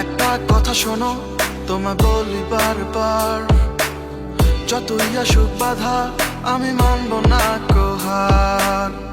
একটা কথা শোনো তোমায় বলি বারবার। যতই আসুক বাধা আমি মানব না কোহার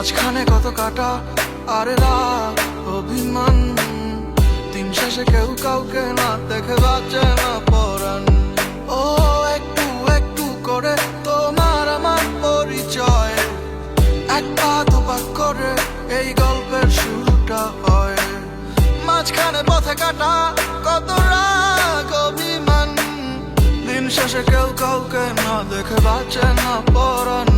মাঝখানে কত কাটা, আরে রাগ অভিমান। দিন শেষে কেউ কাউকে না দেখে বাঁচে না পরান ও, একটু একটু করে তোমার আমার পরিচয়। এক পা দুপা করে এই গল্পের শুরুটা হয়। মাঝখানে পথে কাটা কত রাগ, অভিমান। দিন শেষে কেউ কাউকে না দেখে বাঁচে না পরান